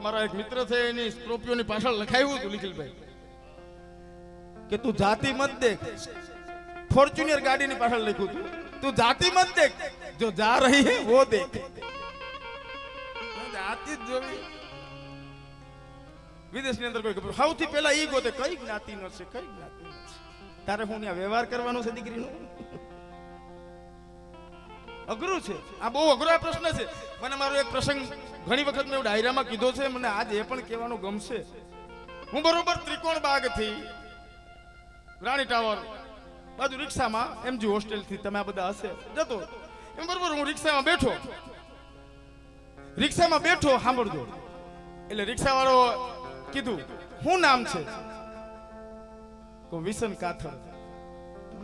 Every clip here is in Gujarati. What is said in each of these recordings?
મારા એક મિત્ર છે, એની સ્કોર્પિયોની પાછળ લખાયું હતું નિખિલભાઈ કે તું જાતિ મત દેખ. ફોર્ચ્યુનર ગાડીની પાછળ લખ્યું હતું. તું જાતિ મત દેખ. જો જા રહી હે, વો દેખ. જાતિ જ જોવી. વિદેશની અંદર કોઈ ખબર. સૌથી પહેલા ઈ ગોતે, કઈ જ્ઞાતિનો છે, કઈ જ્ઞાતિનો છે. તારે હું ત્યાં વ્યવહાર કરવાનો છે, દીકરીનો? અઘરું છે. આ બહુ અઘરો આ પ્રશ્ન છે. મને મારો એક પ્રસંગ ઘણી વખત મેં ડાયરામાં કીધો છે. મને આજ એ પણ કહેવાનું ગમશે. હું બરોબર ત્રિકોણ બાગથી રાણી ટાવર બાજુ રિક્ષામાં એમજી હોસ્ટેલથી તમે આ બધા હશે. જતો. એમ બરોબર હું રિક્ષામાં બેઠો. રિક્ષામાં બેઠો, સાંભળજો. એટલે રિક્ષાવાળો કીધું શું નામ છે? તો વિસન કાથડ.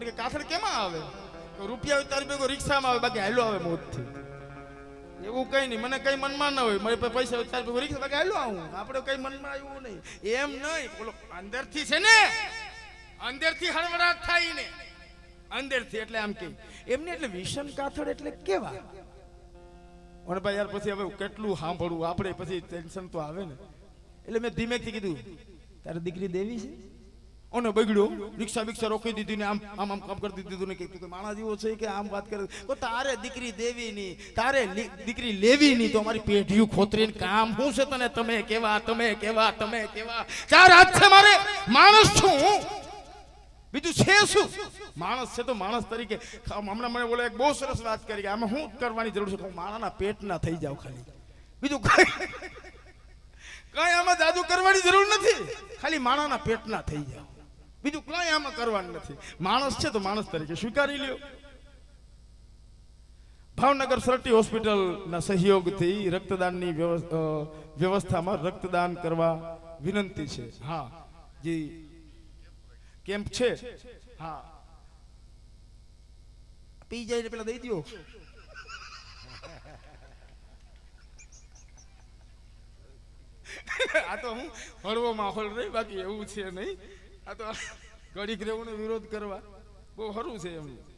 કે કેમાં આવે? રૂપિયા તારી ભેગો રિક્ષામાં આવે, બાકી હાલો આવે મોજથી એવું કઈ નહીં, મને કઈ મનમાં ના હોય. મારી પાસે તારી ભેગો રિક્ષા, બાકી હાલો આવું. આપણે કઈ મનમાં આવ્યું નહીં. એમ નહીં, બોલો, અંદરથી છે ને, અંદરથી હળવડાટ થાય ને અંદરથી, એટલે આમ કે. એમને એટલે વિષમ કાથડ એટલે કેવા? અને ભાઈ, યાર પછી હવે કેટલું સાંભળવું? આપણે પછી ટેન્શન તો આવે ને. એટલે મેં ધીમેથી કીધું, તારી દીકરી દેવી છે? ઓને બગડ્યો. રિક્ષા બિક્ષા રોકી દીધી ને આમ આમ આમ કામ કરી દીધું ને કે તું માણા જેવો છે કે આમ વાત કરે. તો તારે દીકરી દેવી ની, તારે દીકરી લેવી ની તો અમારી પેઢીયું ખોતરીને કામ શું છે તને? તમે કેવા તમે કેવા તમે કેવા? ચાર હાથ છે મારે. માણસ છું હું. બીજું છે શું? માણસ છે તો માણસ તરીકે. હમણાં મને બોલે એક બહુ સરસ વાત કરી આમાં શું કરવાની જરૂર છે? હું માણાના પેટ ના થઈ જાવ ખાલી. બીજું કઈ કઈ આમાં જાદુ કરવાની જરૂર નથી. ખાલી માણાના પેટ ના થઈ જાવ બીજું કઈ આમાં કરવાનું નથી. માણસ છે તો માણસ તરીકે સ્વીકારી લ્યો. ભાવનગર સરટી હોસ્પિટલના સહયોગથી રક્તદાનની વ્યવસ્થામાં રક્તદાન કરવા વિનંતી છે. હા, જે. કેમ્પ છે? હા. પી જાય પેલા દઈ દો આ તો હું હળવો માહોલ રહી બાકી એવું છે નહીં. આ તો કડીક રેવું વિરોધ કરવા. બહુ સારું છે એમ.